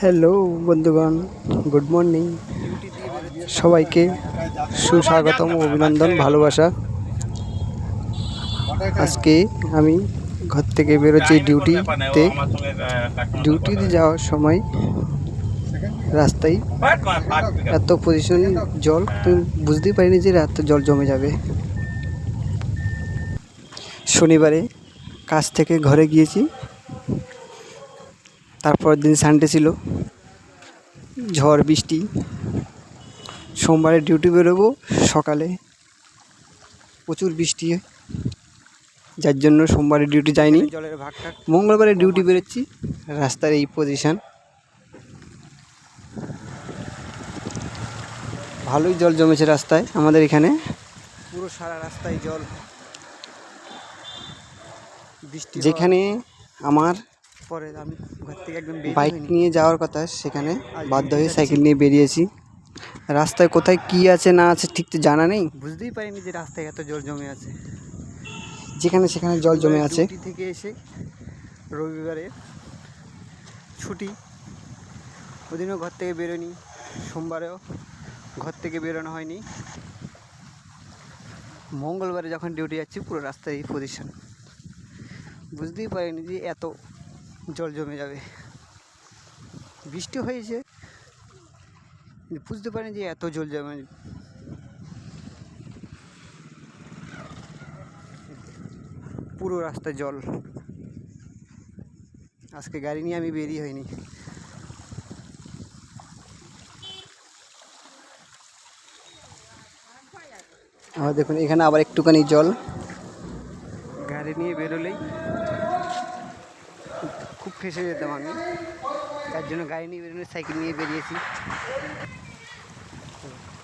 Hello বন্ধুগণ good morning সবাইকে সুস্বাগতম, অভিনন্দন, ভালোবাসা। আজকে আমি ঘর থেকে বেরোচ্ছি ডিউটিতে। ডিউটিতে যাওয়ার সময় রাস্তায় এত পজিশন জল, তুমি বুঝতেই পারিনি যে এত জল জমে যাবে। শনিবারে কাজ থেকে ঘরে গিয়েছি। তারপর দিন সানডে ছিল। ঝড় বৃষ্টি। সোমবারে ডিউটি বেরোবো সকালে। প্রচুর বৃষ্টি। হয় যার জন্য সোমবারে ডিউটি যায়নি জলের ভাগটা মঙ্গলবারে ডিউটি বেরোচ্ছি। রাস্তার এই পজিশান ভালোই জল জমেছে রাস্তায় আমাদের এখানে। পুরো সারা রাস্তায় জল। বৃষ্টি যেখানে আমার পরে আমি ঘর থেকে একদম বাইক নিয়ে যাওয়ার কথা সেখানে বাধ্য হয়ে সাইকেল নিয়ে বেরিয়েছি। রাস্তায় কোথায় কি আছে না আছে ঠিক তো জানা নেই। বুঝতেই পারিনি যে রাস্তায় এত জল জমে আছে। যেখানে সেখানে জল জমে আছে। থেকে এসে রবিবারে ছুটি। ওদিনও ঘর থেকে বেরোনি সোমবারেও ঘর থেকে বেরোনো হয়নি। মঙ্গলবারে যখন ডিউটি যাচ্ছি পুরো রাস্তায় এই পজিশন বুঝতেই পারিনি যে এত জল জমে যাবে। বৃষ্টি হয়েছে। বুঝতে পারিনি যে এত জল জমে পুরো রাস্তায় জল। আজকে গাড়ি নিয়ে আমি বেরিয়ে হয়নি আবার দেখুন, এখানে আবার একটুখানি জল। গাড়ি নিয়ে বেরোলেই খুব ফেসে যেতাম আমি। তার জন্য গাড়ি নিয়ে বেরোনো সাইকেল নিয়ে বেরিয়েছি।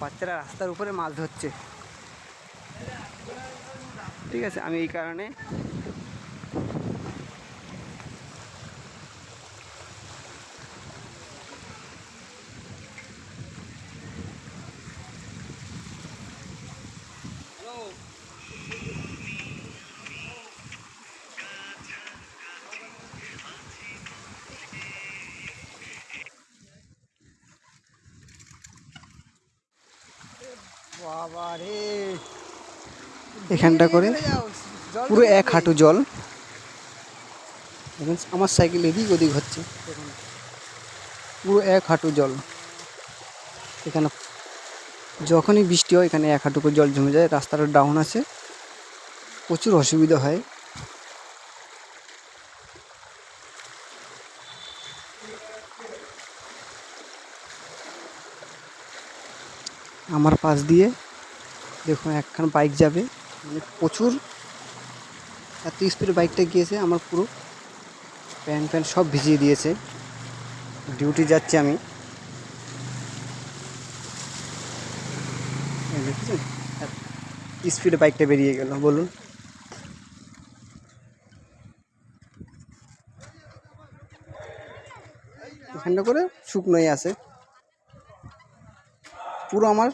বাচ্চারা রাস্তার উপরে মাছ ধরছে। ঠিক আছে, আমি এই কারণে বাবা রে। এখানটা করে পুরো এক হাঁটু জল। দেখুন আমার সাইকেল এদিক ওদিক হচ্ছে। পুরো এক হাঁটু জল। এখানে যখনই বৃষ্টি হয় এখানে এক হাঁটু করে জল জমে যায়। রাস্তাটা ডাউন আছে। প্রচুর অসুবিধা হয়। আমার পাশ দিয়ে। দেখুন, একখান বাইক যাবে। মানে প্রচুর, এত স্পিডে বাইকটা গিয়েছে, আমার পুরো প্যান্ট প্যান্ট সব ভিজিয়ে দিয়েছে। ডিউটি যাচ্ছি আমি। দেখেছেন? স্পিডে বাইকটা বেরিয়ে গেল, বলুন। এখানটা করে শুকনোই আছে। পুরো আমার